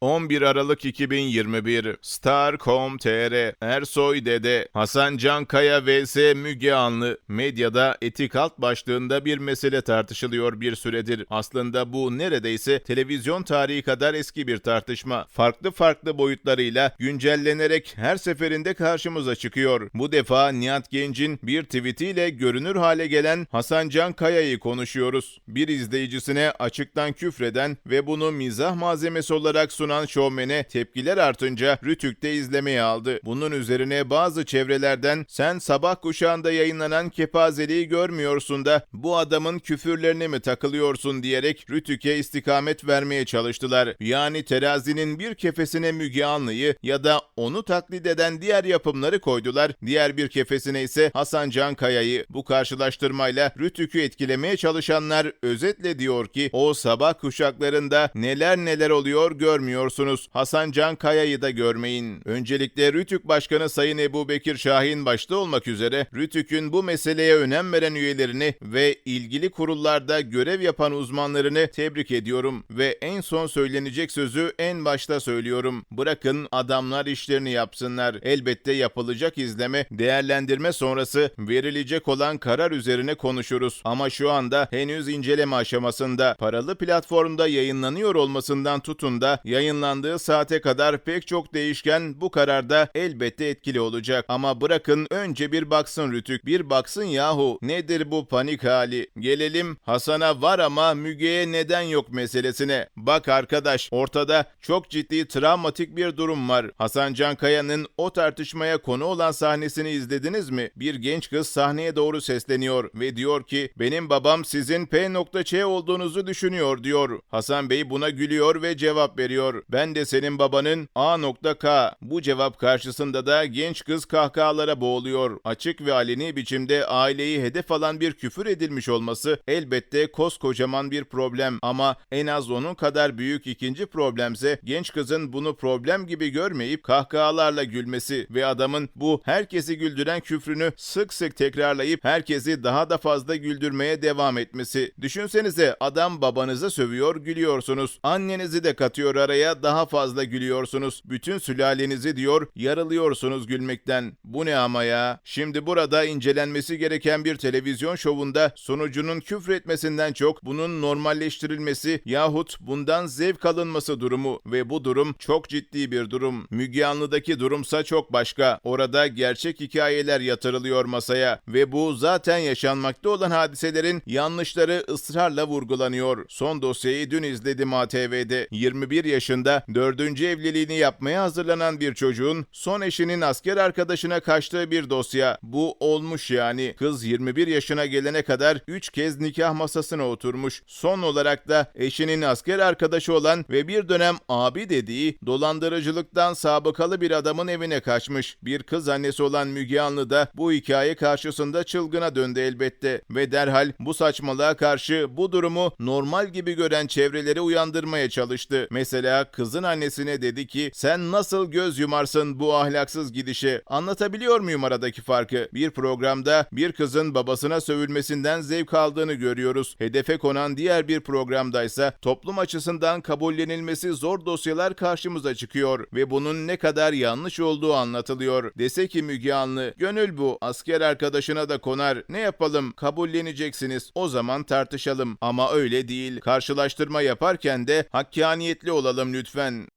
11 Aralık 2021 Star.com.tr Ersoy Dede Hasan Cankaya vs Müge Anlı Medyada etik alt başlığında bir mesele tartışılıyor bir süredir. Aslında bu neredeyse televizyon tarihi kadar eski bir tartışma. Farklı farklı boyutlarıyla güncellenerek her seferinde karşımıza çıkıyor. Bu defa Nihat Genç'in bir tweetiyle görünür hale gelen Hasan Cankaya'yı konuşuyoruz. Bir izleyicisine açıktan küfreden ve bunu mizah malzemesi olarak sunan şovmene tepkiler artınca Rütük'te izlemeye aldı. Bunun üzerine bazı çevrelerden sen sabah kuşağında yayınlanan kepazeliği görmüyorsun da bu adamın küfürlerine mi takılıyorsun diyerek Rütük'e istikamet vermeye çalıştılar. Yani terazinin bir kefesine Müge Anlı'yı ya da onu taklit eden diğer yapımları koydular. Diğer bir kefesine ise Hasan Can Kaya'yı. Bu karşılaştırmayla Rütük'ü etkilemeye çalışanlar özetle diyor ki o sabah kuşaklarında neler neler oluyor görmüyorsunuz. Hasan Can Kaya'yı da görmeyin. Öncelikle Rütük Başkanı Sayın Ebu Bekir Şahin başta olmak üzere Rütük'ün bu meseleye önem veren üyelerini ve ilgili kurullarda görev yapan uzmanlarını tebrik ediyorum ve en son söylenecek sözü en başta söylüyorum. Bırakın adamlar işlerini yapsınlar. Elbette yapılacak izleme, değerlendirme sonrası verilecek olan karar üzerine konuşuruz. Ama şu anda henüz inceleme aşamasında. Paralı platformda yayınlanıyor olmasından tutun da yayınlandığı saate kadar pek çok değişken bu kararda elbette etkili olacak. Ama bırakın önce bir baksın Rütük, bir baksın yahu nedir bu panik hali? Gelelim Hasan'a var ama Müge'ye neden yok meselesine. Bak arkadaş ortada çok ciddi travmatik bir durum var. Hasan Cankaya'nın o tartışmaya konu olan sahnesini izlediniz mi? Bir genç kız sahneye doğru sesleniyor ve diyor ki benim babam sizin P.Ç olduğunuzu düşünüyor diyor. Hasan Bey buna gülüyor ve cevap veriyor. Ben de senin babanın A.K. Bu cevap karşısında da genç kız kahkahalara boğuluyor. Açık ve aleni biçimde aileyi hedef alan bir küfür edilmiş olması elbette koskocaman bir problem ama en az onun kadar büyük ikinci problemse genç kızın bunu problem gibi görmeyip kahkahalarla gülmesi ve adamın bu herkesi güldüren küfrünü sık sık tekrarlayıp herkesi daha da fazla güldürmeye devam etmesi. Düşünsenize adam babanızı sövüyor gülüyorsunuz. Annenizi de katıyor araya daha fazla gülüyorsunuz. Bütün sülalenizi diyor yarılıyorsunuz gülmekten. Bu ne ama ya? Şimdi burada incelenmesi gereken bir televizyon şovunda sonucunun küfretmesinden çok bunun normalleştirilmesi yahut bundan zevk alınması durumu ve bu durum çok ciddi bir durum. Müge Anlı'daki durumsa çok başka. Orada gerçek hikayeler yatırılıyor masaya ve bu zaten yaşanmakta olan hadiselerin yanlışları ısrarla vurgulanıyor. Son dosyayı dün izledim ATV'de. 21 yaşında 4. evliliğini yapmaya hazırlanan bir çocuğun son eşinin asker arkadaşına kaçtığı bir dosya. Bu olmuş yani. Kız 21 yaşına gelene kadar 3 kez nikah masasına oturmuş. Son olarak da eşinin asker arkadaşı olan ve bir dönem abi dediği dolandırıcılıktan sabıkalı bir adamın evine kaçmış. Bir kız annesi olan Müge Anlı da bu hikaye karşısında çılgına döndü elbette ve derhal bu saçmalığa karşı bu durumu normal gibi gören çevreleri uyandırmaya çalıştı. Mesela kızın annesine dedi ki sen nasıl göz yumarsın bu ahlaksız gidişe? Anlatabiliyor muyum aradaki farkı? Bir programda bir kızın babasına sövülmesinden zevk aldığını görüyoruz. Hedefe konan diğer bir programdaysa toplum açısından kabullenilmesi zor dosyalar karşımıza çıkıyor ve bunun ne kadar yanlış olduğu anlatılıyor. Dese ki Müge Anlı, gönül bu, asker arkadaşına da konar. Ne yapalım? Kabulleneceksiniz. O zaman tartışalım. Ama öyle değil. Karşılaştırma yaparken de hakkaniyetli olalım lütfen.